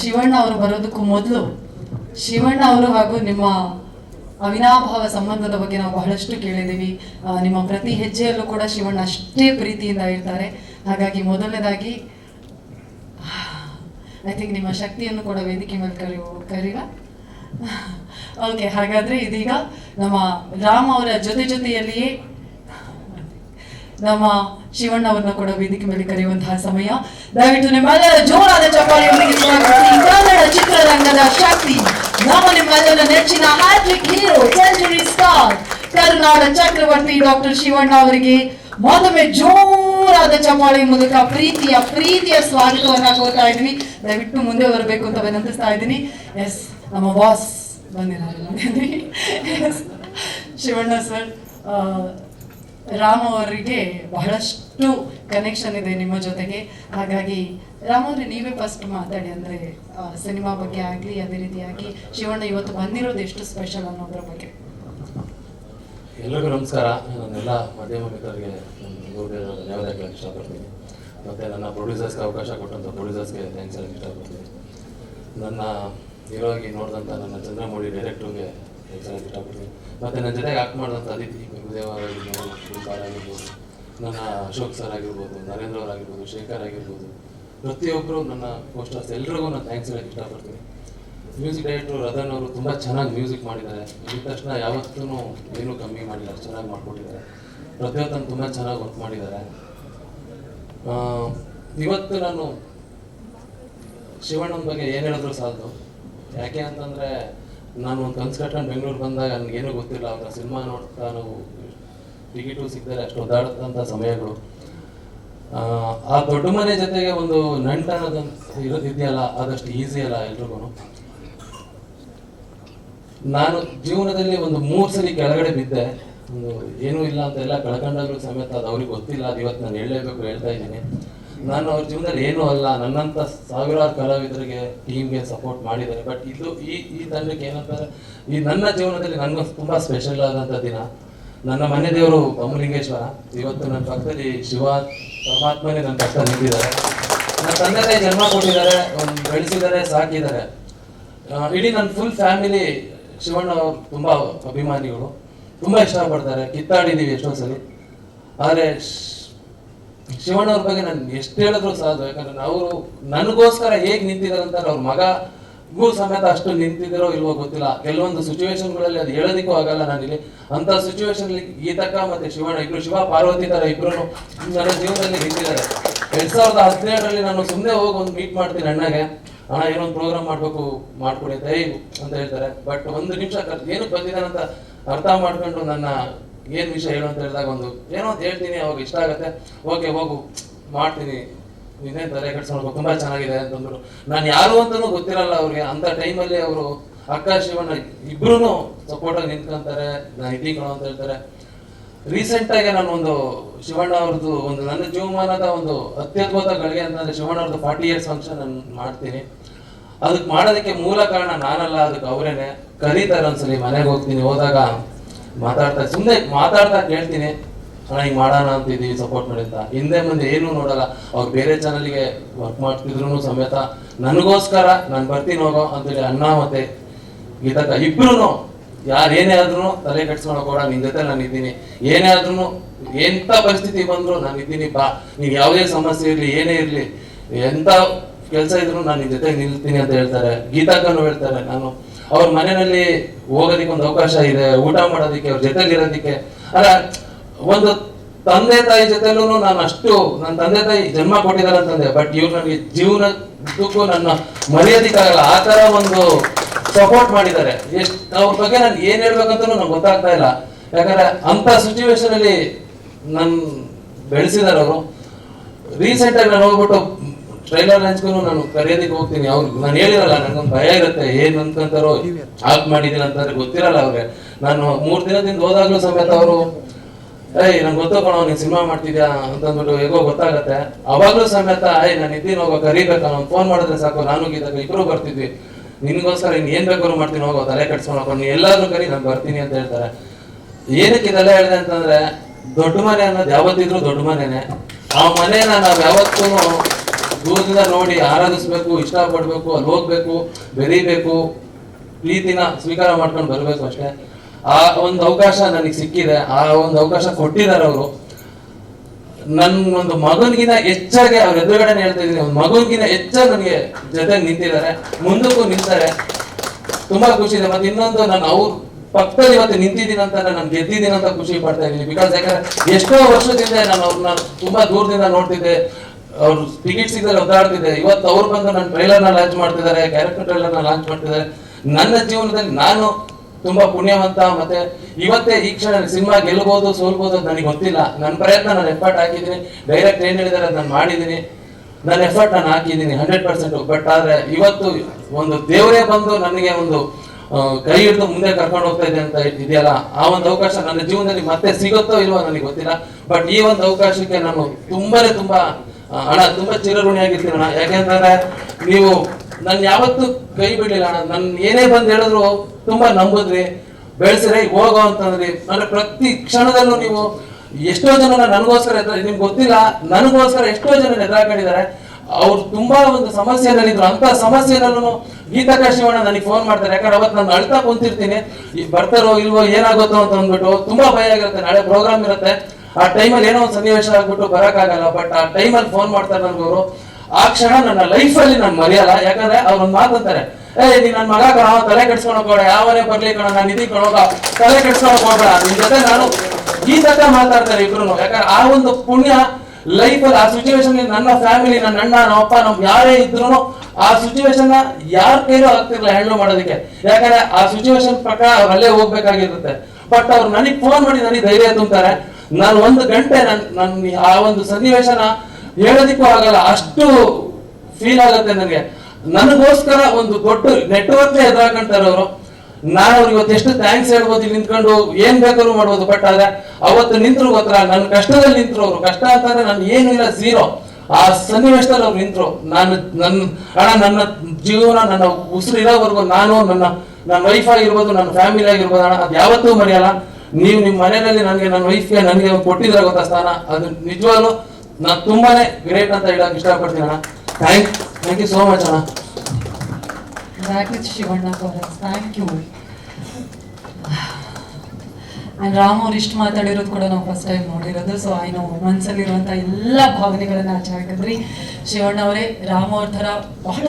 ಶಿವಣ್ಣ ಅವರು ಬರೋದಕ್ಕೂ ಮೊದಲು ಶಿವಣ್ಣ ಅವರು ಹಾಗೂ ನಿಮ್ಮ ಅವಿನಾಭಾವ ಸಂಬಂಧದ ಬಗ್ಗೆ ನಾವು ಬಹಳಷ್ಟು ಕೇಳಿದ್ದೀವಿ. ನಿಮ್ಮ ಪ್ರತಿ ಹೆಜ್ಜೆಯಲ್ಲೂ ಕೂಡ ಶಿವಣ್ಣ ಅಷ್ಟೇ ಪ್ರೀತಿಯಿಂದ ಇರ್ತಾರೆ. ಹಾಗಾಗಿ ಮೊದಲನೇದಾಗಿ ಐ ಥಿಂಕ್ ನಿಮ್ಮ ಶಕ್ತಿಯನ್ನು ಕೂಡ ವೇದಿಕೆ ಮೇಲೆ ಕರಿ ಕರೀಲ ಓಕೆ ಹಾಗಾದ್ರೆ ಇದೀಗ ನಮ್ಮ ರಾಮ್ ಅವರ ಜೊತೆ ಜೊತೆಯಲ್ಲಿಯೇ ನಮ್ಮ ಶಿವಣ್ಣ ಅವ್ರನ್ನ ಕೂಡ ವೇದಿಕೆ ಮೇಲೆ ಕರೆಯುವಂತಹ ಸಮಯ. ದಯವಿಟ್ಟು ನಿಮ್ಮೆಲ್ಲರ ಕನ್ನಡ ಚಿತ್ರರಂಗದ ಶಕ್ತಿ ನಮ್ಮ ನಿಮ್ಮೆಲ್ಲರ ನೆಚ್ಚಿನ ಹ್ಯಾಟ್ರಿಕ್ ಹೀರೋ ಸೆಂಚುರಿ ಸ್ಟಾರ್ ಕರುನಾಡ ಚಕ್ರವರ್ತಿ ಡಾಕ್ಟರ್ ಶಿವಣ್ಣ ಅವರಿಗೆ ಮತ್ತೊಮ್ಮೆ ಜೋರಾದ ಚಮಾಳಿ ಮೂಲಕ ಪ್ರೀತಿಯ ಪ್ರೀತಿಯ ಸ್ವಾಗತವನ್ನ ಕೋರ್ತಾ ಇದ್ದೀನಿ ದಯವಿಟ್ಟು ಮುಂದೆ ಬರಬೇಕು ಅಂತ ವಿನಂತಿಸ್ತಾ ಇದ್ದೀನಿ. ಎಸ್ ನಮ್ಮ ಬಾಸ್ ಬಂದಿದ್ದಾರೆ. ಶಿವಣ್ಣ ಸರ್ ರಾಮ್ ಅವರಿಗೆ ಬಹಳಷ್ಟು ಕನೆಕ್ಷನ್ ಇದೆ ನಿಮ್ಮ ಜೊತೆಗೆ. ಹಾಗಾಗಿ ರಾಮ್ ಅವ್ರೆ, ನೀವೇ ಫಸ್ಟ್ ಮಾತಾಡಿ ಅಂದ್ರೆ ಸಿನಿಮಾ ಬಗ್ಗೆ ಆಗ್ಲಿ, ಅದೇ ರೀತಿಯಾಗಿ ಶಿವಣ್ಣ ಇವತ್ತು ಬಂದಿರೋದು ಎಷ್ಟು ಸ್ಪೆಷಲ್ ಅನ್ನೋದ್ರ ಬಗ್ಗೆ. ಎಲ್ಲರಿಗೂ ನಮಸ್ಕಾರ. ನನ್ನೆಲ್ಲ ಮಾಧ್ಯಮ ಮಿತ್ರರಿಗೆ ಧನ್ಯವಾದ ಇಷ್ಟಪಡ್ತೀನಿ. ಮತ್ತು ನನ್ನ ಪ್ರೊಡ್ಯೂಸರ್ಸ್ಗೆ ಅವಕಾಶ ಕೊಟ್ಟಂಥ ಪ್ರೊಡ್ಯೂಸರ್ಸ್ಗೆ ಥ್ಯಾಂಕ್ಸ್ ಹೇಳಕ್ಕೆ ಇಷ್ಟಪಡ್ತೀನಿ. ನನ್ನ ಹೀರೋಗಿ ನೋಡಿದಂಥ ನನ್ನ ಚಂದ್ರಮೌಳಿ ಡೈರೆಕ್ಟ್ರಿಗೆ ಮತ್ತು ನನ್ನ ಜೊತೆಗೆ ಆಕ್ಟ್ ಮಾಡಿದಂಥ ಅದಿತಿ ಗುರುದೇವ ಆಗಿರ್ಬೋದು ಆಗಿರ್ಬೋದು ನನ್ನ ಅಶೋಕ್ ಸರ್ ಆಗಿರ್ಬೋದು, ನರೇಂದ್ರ ಅವ್ರು ಆಗಿರ್ಬೋದು, ಶೇಖರ್ ಆಗಿರ್ಬೋದು ಪ್ರತಿಯೊಬ್ಬರು ನನ್ನ ಪೋಸ್ಟರ್ಸ್ ಎಲ್ರಿಗೂ ನಾನು ಥ್ಯಾಂಕ್ಸ್ ಹೇಳಕ್ಕೆ ಇಷ್ಟಪಡ್ತೀನಿ. ಮ್ಯೂಸಿಕ್ ಡೈರೆಕ್ಟರ್ ರತನ್ ಅವರು ತುಂಬ ಚೆನ್ನಾಗಿ ಮ್ಯೂಸಿಕ್ ಮಾಡಿದ್ದಾರೆ. ಇದ್ದ ತಕ್ಷಣ ಯಾವತ್ತೂ ಏನೂ ಕಮ್ಮಿ ಮಾಡಿಲ್ಲ, ಚೆನ್ನಾಗಿ ಮಾಡಿಕೊಟ್ಟಿದ್ದಾರೆ. ಪ್ರತಿಯೊತ್ತನ್ನು ತುಂಬ ಚೆನ್ನಾಗಿ ವರ್ಕ್ ಮಾಡಿದ್ದಾರೆ. ಇವತ್ತು ನಾನು ಶಿವಣ್ಣನ ಬಗ್ಗೆ ಏನು ಹೇಳಿದ್ರು ಸಾಲದು? ಯಾಕೆ ಅಂತಂದರೆ ನಾನು ಒಂದು ಕನ್ಸು ಕಟ್ಕೊಂಡು ಬೆಂಗಳೂರು ಬಂದಾಗ ನನಗೇನು ಗೊತ್ತಿಲ್ಲ ಅವರ ಸಿನಿಮಾ ನೋಡ್ತಾ ನಾವು ಟಿಕೆಟು ಸಿಗ್ತಾರೆ ಅಷ್ಟು ಒದ್ದಾಡದಂಥ ಸಮಯಗಳು. ಆ, ದೊಡ್ಡ ಮನೆ ಜೊತೆಗೆ ಒಂದು ನಂಟ ಅನ್ನೋದಂತ ಇರೋದಿದೆಯಲ್ಲ ಅದಷ್ಟು ಈಸಿ ಅಲ್ಲ ಎಲ್ರಿಗೂ ನಾನು ಜೀವನದಲ್ಲಿ ಒಂದು ಮೂರು ಸಲ ಕೆಳಗಡೆ ಬಿದ್ದೆ. ಒಂದು ಏನೂ ಇಲ್ಲ ಅಂತ ಎಲ್ಲ ಕಳ್ಕೊಂಡಾಗ್ಲೂ ಸಮೇತ ಅದು ಅವ್ರಿಗೆ ಗೊತ್ತಿಲ್ಲ ಅದು ಇವತ್ತು ನಾನು ಹೇಳಲೇಬೇಕು ಹೇಳ್ತಾ ಇದ್ದೀನಿ. ನಾನು ಅವ್ರ ಜೀವನದಲ್ಲಿ ಏನೂ ಅಲ್ಲ. ನನ್ನಂಥ ಸಾವಿರಾರು ಕಲಾವಿದರಿಗೆ ಟೀಮ್ಗೆ ಸಪೋರ್ಟ್ ಮಾಡಿದ್ದಾರೆ. ಬಟ್ ಇದು ಈ ಈ ತಂಡಕ್ಕೆ ಏನಂತಾರೆ ಈ ನನ್ನ ಜೀವನದಲ್ಲಿ ನನಗೂ ತುಂಬ ಸ್ಪೆಷಲ್ ಆದಂಥ ದಿನ. ನನ್ನ ಮನೆ ದೇವರು ಬಮಲಿಂಗೇಶ್ವರ ಇವತ್ತು ನನ್ನ ಪಕ್ಕದಲ್ಲಿ ಶಿವ, ಪರಮಾತ್ಮನೇ ನನ್ನ ಪಕ್ಕ ನಿಂತಿದ್ದಾರೆ. ನನ್ನ ತಂದೆ ತಾಯಿ ಜನ್ಮ ಕೊಟ್ಟಿದ್ದಾರೆ, ಒಂದು ಬೆಳೆಸಿದ್ದಾರೆ ಸಾಕಿದ್ದಾರೆ. ಇಡೀ ನನ್ನ ಫುಲ್ ಫ್ಯಾಮಿಲಿ ಶಿವಣ್ಣ ಅವ್ರು ತುಂಬ ಅಭಿಮಾನಿಗಳು. ತುಂಬ ಇಷ್ಟಪಡ್ತಾರೆ. ಕಿತ್ತಾಡಿದ್ದೀವಿ ಎಷ್ಟೋ ಸಲ. ಆದರೆ ಶಿವಣ್ಣ ಅವ್ರ ಬಗ್ಗೆ ನಾನು ಎಷ್ಟು ಹೇಳಿದ್ರು ಸಾಧ್ಯ ಯಾಕಂದ್ರೆ ಅವರು ನನಗೋಸ್ಕರ ಹೇಗೆ ಅಂತ ಅವ್ರ ಮಗಗೂ ಸಮೇತ ಅಷ್ಟು ನಿಂತಿದ್ದಾರೋ ಇಲ್ವೋ ಗೊತ್ತಿಲ್ಲ. ಕೆಲವೊಂದು ಸಿಚುವೇಶನ್ಗಳಲ್ಲಿ ಅದು ಹೇಳೋದಿಕ್ಕೂ ಆಗಲ್ಲ ನಾನಿಲ್ಲಿ. ಅಂತ ಸಿಚುವೇಶನ್ ಗೀತಕ್ಕ ಮತ್ತೆ ಶಿವಣ್ಣ ಇಬ್ರು, ಶಿವ, ಪಾರ್ವತಿ ತರ ಇಬ್ರು ನನ್ನ ಜೀವನದಲ್ಲಿ ನಿಂತಿದ್ದಾರೆ. ಎರಡ್ ಸಾವಿರದ ಹದಿನೇಳರಲ್ಲಿ ನಾನು ಸುಮ್ಮನೆ ಹೋಗಿ ಒಂದು ಮೀಟ್ ಮಾಡ್ತೀನಿ ಅಣ್ಣಗೆ. ಅಣ್ಣ ಏನೊಂದು ಪ್ರೋಗ್ರಾಮ್ ಮಾಡ್ಬೇಕು, ಮಾಡ್ಕೊಡಿ ಅಂತ ಅಂತ ಹೇಳ್ತಾರೆ. ಬಟ್ ಒಂದು ನಿಮಿಷ ಏನಕ್ಕೆ ಬಂದಿದ್ದಾನೆ ಅಂತ ಅರ್ಥ ಮಾಡ್ಕೊಂಡು ನನ್ನ ಏನ್ ವಿಷಯ ಹೇಳು ಅಂತ ಹೇಳಿದಾಗ ಒಂದು, ಏನೋ ಅಂತ ಹೇಳ್ತೀನಿ, ಅವಾಗ ಇಷ್ಟ ಆಗುತ್ತೆ. ಓಕೆ ಹೋಗು, ಮಾಡ್ತೀನಿ. ಇನ್ನೇನು ತಲೆ ಕೆಡಿಸ್ಕೊಂಡು ತುಂಬಾ ಚೆನ್ನಾಗಿದೆ ಅಂತಂದ್ರು. ನಾನು ಯಾರು ಅಂತಲೂ ಗೊತ್ತಿರಲ್ಲ ಅವ್ರಿಗೆ. ಅಂತ ಟೈಮಲ್ಲಿ ಅವರು ಅಕ್ಕ, ಶಿವಣ್ಣ ಇಬ್ರು ಸಪೋರ್ಟ್ ಆಗಿ ನಿಂತ್ಕೊಂತಾರೆ. ನಾನು ಇದ್ದೀನಿ ಕಣೋ ಅಂತ ಹೇಳ್ತಾರೆ. ರೀಸೆಂಟ್ ಆಗಿ ನಾನು ಒಂದು ಶಿವಣ್ಣ ಅವ್ರದ್ದು ಒಂದು ನನ್ನ ಜೀವಮಾನದ ಒಂದು ಅತ್ಯದ್ಭುತ ಗಳಿಗೆ ಅಂತಂದ್ರೆ ಶಿವಣ್ಣ ಅವ್ರದ್ದು ಫಾರ್ಟಿ ಇಯರ್ಸ್ ಫಂಕ್ಷನ್ ನಾನು ಮಾಡ್ತೀನಿ. ಅದಕ್ಕೆ ಮಾಡೋದಕ್ಕೆ ಮೂಲ ಕಾರಣ ನಾನಲ್ಲ, ಅದಕ್ಕೆ ಅವರೇನೆ. ಕರೀತಾರೆ ಒಂದ್ಸಲಿ, ಮನೆಗೆ ಹೋಗ್ತೀನಿ. ಹೋದಾಗ ಮಾತಾಡ್ತಾ ಸುಮ್ಮನೆ ಮಾತಾಡ್ತಾ ಕೇಳ್ತೀನಿ, ಅಣ್ಣ, ಹಿಂಗೆ ಮಾಡೋಣ ಅಂತ ಇದೀವಿ ಸಪೋರ್ಟ್ ಮಾಡಿ ಅಂತ. ಹಿಂದೆ ಮುಂದೆ ಏನೂ ನೋಡಲ್ಲ. ಅವ್ರು ಬೇರೆ ಚಾನಲ್ಗೆ ವರ್ಕ್ ಮಾಡ್ತಿದ್ರು ಸಮೇತ ನನಗೋಸ್ಕರ ನಾನು ಬರ್ತೀನಿ ಹೋಗೋ ಅಂತೇಳಿ ಅಣ್ಣ ಮತ್ತೆ ಗೀತಕ್ಕ ಇಬ್ರು ಯಾರು ಏನೇ ಆದ್ರೂ ತಲೆ ಕೆಡ್ಸ್ಕೊಳಕ್ ಹೋಗ ನಿನ್ ಜೊತೆ ನಾನು ಇದ್ದೀನಿ. ಏನೇ ಆದ್ರೂ ಎಂತ ಪರಿಸ್ಥಿತಿ ಬಂದ್ರು ನಾನು ಇದ್ದೀನಿ, ಬಾ. ನೀವು ಯಾವುದೇ ಸಮಸ್ಯೆ ಇರ್ಲಿ, ಏನೇ ಇರ್ಲಿ, ಎಂತ ಕೆಲಸ ಇದ್ರು ನಾನು ನಿನ್ ಜೊತೆ ನಿಲ್ತೀನಿ ಅಂತ ಹೇಳ್ತಾರೆ. ಗೀತಾಕನು ಹೇಳ್ತಾರೆ, ನಾನು ಅವ್ರ ಮನೆಯಲ್ಲಿ ಹೋಗೋದಿಕ್ಕೆ ಒಂದು ಅವಕಾಶ ಇದೆ, ಊಟ ಮಾಡೋದಿಕ್ಕೆ, ಅವ್ರ ಜೊತೆಗೆ ಇರೋದಿಕ್ಕೆ ಅಲ್ಲ, ಒಂದು ತಂದೆ ತಾಯಿ ಜೊತೆಲೂ ನಾನು ಅಷ್ಟು ನನ್ನ ತಂದೆ ತಾಯಿ ಜನ್ಮ ಕೊಟ್ಟಿದ್ದಾರೆ ಅಂತಂದೆ ಬಟ್ ಇವ್ರು ನನಗೆ ಜೀವನ ಉದ್ದಕ್ಕೂ ನನ್ನ ಮರ್ಯಾದಿಕ್ಕಾಗಲ್ಲ. ಆ ತರ ಒಂದು ಸಪೋರ್ಟ್ ಮಾಡಿದ್ದಾರೆ. ಎಷ್ಟು, ಅವ್ರ ಬಗ್ಗೆ ನಾನು ಏನ್ ಹೇಳ್ಬೇಕಂತ ನಂಗೆ ಗೊತ್ತಾಗ್ತಾ ಇಲ್ಲ. ಯಾಕಂದ್ರೆ ಅಂತ ಸಿಚುವೇಶನ್ ಅಲ್ಲಿ ನನ್ ಬೆಳೆಸಿದಾರೆ ಅವರು. ರೀಸೆಂಟ್ ಆಗಿ ನಾನು ಹೋಗ್ಬಿಟ್ಟು ಟ್ರೈಲರ್ ಹಂಚ್ಕೊಂಡು ನಾನು ಕರೆಯೋದಕ್ಕೆ ಹೋಗ್ತೀನಿ. ಅವ್ರು ನಾನು ಹೇಳಿರಲ್ಲ ನನಗೊಂದು ಭಯ ಇರುತ್ತೆ. ಏನ್ ಅನ್ಕೊಂತಾರೋ ಹಾಕ್ ಮಾಡಿದೀನಿ ಅಂತಂದ್ರೆ ಗೊತ್ತಿರಲ್ಲ ಅವ್ರಿಗೆ. ನಾನು ಮೂರ್ ದಿನದಿಂದ ಹೋದಾಗ್ಲೂ ಸಮೇತ ಅವರು, ಏಯ್, ನಂಗೆ ಗೊತ್ತೋಕೋಣ ನೀನ್ ಸಿನಿಮಾ ಮಾಡ್ತಿದ್ಯಾ? ಅಂತಂದ್ಬಿಟ್ಟು ಹೇಗೋ ಗೊತ್ತಾಗತ್ತೆ. ಅವಾಗ್ಲೂ ಸಮೇತ, ಏಯ್, ನಾನು ಇದ್ದೀನಿ ಹೋಗೋ, ಕರಿಬೇಕಾ? ಅವ್ನು ಫೋನ್ ಮಾಡಿದ್ರೆ ಸಾಕು. ನಾನು ಗೀತಕ್ಕೆ ಇಬ್ರು ಬರ್ತಿದ್ವಿ. ನಿನ್ಗೋಸ್ಕರ ಇನ್ ಏನ್ ಬೇಕಾದ್ರು ಮಾಡ್ತೀನಿ. ಹೋಗೋ, ತಲೆ ಕಟ್ಸ್ಕೊಂಡು ಹೋಗೋ. ನೀ ಎಲ್ಲಾದ್ರೂ ಕರಿ, ನಾನು ಬರ್ತೀನಿ ಅಂತ ಹೇಳ್ತಾರೆ. ಏನಕ್ಕೆ ಇದೆಲ್ಲ ಹೇಳಿದೆ ಅಂತಂದ್ರೆ, ದೊಡ್ಡ ಮನೆ ಅನ್ನೋದು ಯಾವತ್ತಿದ್ರು ದೊಡ್ಡ ಮನೆನೆ. ಆ ಮನೆನ ನಾವ್ ಯಾವತ್ತೂ ದೂರದಿಂದ ನೋಡಿ, ಆರಾಧಿಸ್ಬೇಕು, ಇಷ್ಟಪಡ್ಬೇಕು, ಅಲ್ಲಿ ಹೋಗ್ಬೇಕು, ಬೆರೀಬೇಕು, ಪ್ರೀತಿನ ಸ್ವೀಕಾರ ಮಾಡ್ಕೊಂಡು ಬರಬೇಕು ಅಷ್ಟೇ. ಆ ಒಂದು ಅವಕಾಶ ನನಗೆ ಸಿಕ್ಕಿದೆ, ಆ ಒಂದು ಅವಕಾಶ ಕೊಟ್ಟಿದ್ದಾರೆ ಅವರು. ನನ್ ಒಂದು ಮಗನ್ಗಿನ ಹೆಚ್ಚಾಗಿ ಅವ್ರ ಎದುರುಗಡೆ ಹೇಳ್ತಾ ಇದ್ದೀನಿ ಒಂದು ಮಗನ್ಗಿನ ಹೆಚ್ಚಾಗಿ ನನಗೆ ಜೊತೆ ನಿಂತಿದ್ದಾರೆ, ಮುಂದಕ್ಕೂ ನಿಂತಾರೆ. ತುಂಬಾ ಖುಷಿ ಇದೆ, ಮತ್ತೆ ಇನ್ನೊಂದು ನಾನು ಅವ್ರ ಪಕ್ಕದಲ್ಲಿ ಇವತ್ತು ನಿಂತಿದ್ದೀನಿ ಅಂತ ನಾನು ಗೆದ್ದಿದ್ದೀನಿ ಅಂತ ಖುಷಿ ಪಡ್ತಾ ಇದ್ದೀನಿ. ಬಿಕಾಸ್ ಯಾಕಂದ್ರೆ ಎಷ್ಟೋ ವರ್ಷದಿಂದ ನಾನು ಅವ್ರನ್ನ ತುಂಬಾ ದೂರದಿಂದ ನೋಡ್ತಿದ್ದೆ ಅವ್ರು ಟಿಕೆಟ್ ಸಿಗದೆ ಒದ್ದಾಡ್ತಿದ್ದಾರೆ ಇವತ್ತು ಅವ್ರು ಬಂದು ನನ್ನ ಟ್ರೈಲರ್ನ ಲಾಂಚ್ ಮಾಡ್ತಿದ್ದಾರೆ ಕ್ಯಾರೆಕ್ಟರ್ ಟ್ರೈಲರ್ನ ಲಾಂಚ್ ಮಾಡ್ತಿದ್ದಾರೆ. ನನ್ನ ಜೀವನದಲ್ಲಿ ನಾನು ತುಂಬಾ ಪುಣ್ಯವಂತ, ಮತ್ತೆ ಇವತ್ತೇ ಈ ಕ್ಷಣ ಸಿನಿಮಾ ಗೆಲ್ಲಬಹುದು ಸೋಲ್ಬಹುದು ನನಗೆ ಗೊತ್ತಿಲ್ಲ. ನನ್ನ ಪ್ರಯತ್ನ ನಾನು ಎಫರ್ಟ್ ಹಾಕಿದ್ದೀನಿ. ಡೈರೆಕ್ಟ್ ಏನ್ ಹೇಳಿದಾರೆ ನಾನು ಮಾಡಿದ್ದೀನಿ. ನನ್ನ ಎಫರ್ಟ್ ನಾನು ಹಾಕಿದ್ದೀನಿ ಹಂಡ್ರೆಡ್ ಪರ್ಸೆಂಟ್ ಬಟ್ ಆದ್ರೆ ಇವತ್ತು ಒಂದು ದೇವರೇ ಬಂದು ನನಗೆ ಒಂದು ಕೈ ಹಿಡಿದು ಮುಂದೆ ಕರ್ಕೊಂಡು ಹೋಗ್ತಾ ಇದೆ ಅಂತ ಇದೆಯಲ್ಲ, ಆ ಒಂದು ಅವಕಾಶ ನನ್ನ ಜೀವನದಲ್ಲಿ ಮತ್ತೆ ಸಿಗುತ್ತೋ ಇಲ್ವೋ ನನಗೆ ಗೊತ್ತಿಲ್ಲ. ಬಟ್ ಈ ಒಂದು ಅವಕಾಶಕ್ಕೆ ನಾನು ತುಂಬಾನೇ ತುಂಬಾ ಅಣ್ಣ, ತುಂಬಾ ಚಿರಋಣಿಯಾಗಿರ್ತೀನಿ ಅಣ್ಣ. ಯಾಕೆಂತಂದ್ರೆ ನೀವು ನನ್ನ ಯಾವತ್ತೂ ಕೈ ಬಿಡ್ಲಿಲ್ಲ ಅಣ್ಣ. ನನ್ ಏನೇ ಬಂದ್ ಹೇಳಿದ್ರು ತುಂಬಾ ನಂಬುದ್ರಿ. ಬೆಳೆಸಿದ್ರೆ ಹೋಗೋ ಅಂತಂದ್ರಿ. ಅಂದ್ರೆ ಪ್ರತಿ ಕ್ಷಣದಲ್ಲೂ ನೀವು ಎಷ್ಟೋ ಜನ ನನಗೋಸ್ಕರ ನಿಮ್ಗೆ ಗೊತ್ತಿಲ್ಲ, ನನಗೋಸ್ಕರ ಎಷ್ಟೋ ಜನ ಎದುರಾಕೊಂಡಿದ್ದಾರೆ. ಅವ್ರು ತುಂಬಾ ಒಂದು ಸಮಸ್ಯೆನಲ್ಲಿದ್ರು ಅಂತ ಸಮಸ್ಯೆನಲ್ಲೂ ಗೀತಾ ಶಿವಣ್ಣ ನನಗೆ ಫೋನ್ ಮಾಡ್ತಾರೆ. ಯಾಕಂದ್ರೆ ಅವತ್ತು ನಾನು ಅಳ್ತಾ ಕುಂತಿರ್ತೀನಿ. ಬರ್ತಾರೋ ಇಲ್ವೋ ಏನಾಗುತ್ತೋ ಅಂತ ಅಂದ್ಬಿಟ್ಟು ತುಂಬಾ ಭಯ ಆಗಿರುತ್ತೆ. ನಾಳೆ ಪ್ರೋಗ್ರಾಮ್ ಇರುತ್ತೆ. ಆ ಟೈಮಲ್ಲಿ ಏನೋ ಒಂದು ಸನ್ನಿವೇಶ ಆಗ್ಬಿಟ್ಟು ಬರೋಕ್ಕಾಗಲ್ಲ ಬಟ್ ಆ ಟೈಮಲ್ಲಿ ಫೋನ್ ಮಾಡ್ತಾರೆ ನನ್ಗವರು ಆ ಕ್ಷಣ ನನ್ನ ಲೈಫಲ್ಲಿ ನಾನು ಮರೆಯಲ್ಲ, ಯಾಕಂದ್ರೆ ಅವ್ರೊಂದು ಮಾತಂತಾರೆ ಏ, ನೀನ್ ನನ್ನ ಮಗ ಕಣ, ತಲೆ ಕೆಡ್ಸ್ಕೊಳಕ್ ಹೋಗ ಯಾವನೇ ಬರ್ಲಿ ಕಣ, ನಾನು ಇದೀಗ ಕಣೋಗ ತಲೆ ಕೆಡ್ಸ್ಕೊಳಕ್ ಹೋಗ್ಬೇಡ. ನಿನ್ ಜೊತೆ ನಾನು ಈ ತಕ್ಕ ಮಾತಾಡ್ತಾರೆ ಇಬ್ರು ಯಾಕಂದ್ರೆ ಆ ಒಂದು ಪುಣ್ಯ ಲೈಫಲ್ಲಿ ಆ ಸಿಚುವೇಶನ್ ನನ್ನ ಫ್ಯಾಮಿಲಿ ನನ್ನ ಅಣ್ಣ, ನಮ್ಮ ಅಪ್ಪ, ನಮ್ ಯಾರೇ ಇದ್ರು ಆ ಸಿಚುವೇಶನ್ ಯಾರ ಕೈಲೂ ಆಗ್ತಿರ್ಲಿಲ್ಲ ಹ್ಯಾಂಡಲ್ ಮಾಡೋದಕ್ಕೆ. ಯಾಕಂದ್ರೆ ಆ ಸಿಚುವೇಶನ್ ಪ್ರಕಾರ ಅವ್ರು ಅಲ್ಲೇ ಹೋಗ್ಬೇಕಾಗಿರುತ್ತೆ. ಬಟ್ ಅವ್ರು ನನಗೆ ಫೋನ್ ಮಾಡಿ, ನನಗೆ ಧೈರ್ಯ ತುಂಬ್ತಾರೆ. ನಾನು ಒಂದು ಗಂಟೆ ನನ್ ನನ್ ಆ ಒಂದು ಸನ್ನಿವೇಶನ ಹೇಳೋದಿಕ್ಕೂ ಆಗಲ್ಲ, ಅಷ್ಟು ಫೀಲ್ ಆಗುತ್ತೆ ನನಗೆ ನನಗೋಸ್ಕರ ಒಂದು ದೊಡ್ಡ ನೆಟ್ವರ್ಕ್ ಎದುರಾಕಂತಾರೆ ಅವರು. ನಾನು ಅವ್ರಿಗೆ ಇವತ್ತು ಎಷ್ಟು ಥ್ಯಾಂಕ್ಸ್ ಹೇಳ್ಬೋದು ನಿಂತ್ಕೊಂಡು ಏನ್ ಬೇಕಾದ್ರೂ ಮಾಡ್ಬೋದು ಬಟ್ ಆದ್ರೆ ಅವತ್ತು ನಿಂತ್ರು ಗೊತ್ತರ ನನ್ನ ಕಷ್ಟದಲ್ಲಿ ನಿಂತ್ರು ಅವರು. ಕಷ್ಟ ಅಂತಂದ್ರೆ ನಾನು ಏನು ಇಲ್ಲ ಝೀರೋ ಆ ಸನ್ನಿವೇಶದಲ್ಲಿ ಅವ್ರು ನಿಂತ್ರು. ನಾನು ನನ್ನ ಹಣ ನನ್ನ ಜೀವನ, ನನ್ನ ಉಸಿರು ಇರೋವರೆಗೂ ನಾನು, ನನ್ನ ನನ್ನ ವೈಫ್ ಆಗಿರ್ಬೋದು, ನನ್ನ ಫ್ಯಾಮಿಲಿ ಆಗಿರ್ಬೋದು, ಅಣ್ಣ ಅದು ಯಾವತ್ತೂ ಮರೆಯಲ್ಲ. ನೀವು ನಿಮ್ಮ ಮನೆಯಲ್ಲಿ ನನಗೆ ನನ್ನ ವೈಫ್ಗೆ ನನಗೆ ಕೊಟ್ಟಿದ್ರೆ ಗೊತ್ತಾ ಸ್ಥಾನ, ಅದು ನಿಜವಾಗ್ಲು ನಾನು ತುಂಬಾನೇ ಗ್ರೇಟ್ ಅಂತ ಹೇಳಕ್ ಇಷ್ಟಪಡ್ತೀನಿ ಅಣ್ಣ. Thank thank you so much ಅಣ್ಣ. Shivana thank you. And Ram ಅವ್ರು ಇಷ್ಟು ಮಾತಾಡಿರೋದು ಕೂಡ ನಾವು ಫಸ್ಟ್ ಟೈಮ್ ನೋಡಿರೋದು. ಸೊ ಐ ನೋ ಮನಸ್ಸಲ್ಲಿರುವಂಥ ಎಲ್ಲ ಭಾವನೆಗಳನ್ನ ಆಚೆ ಹಾಕಿದ್ರಿ. ಶಿವಣ್ಣ ಅವರೇ, ರಾಮ್ ಅವ್ರ ಥರ ಬಹಳ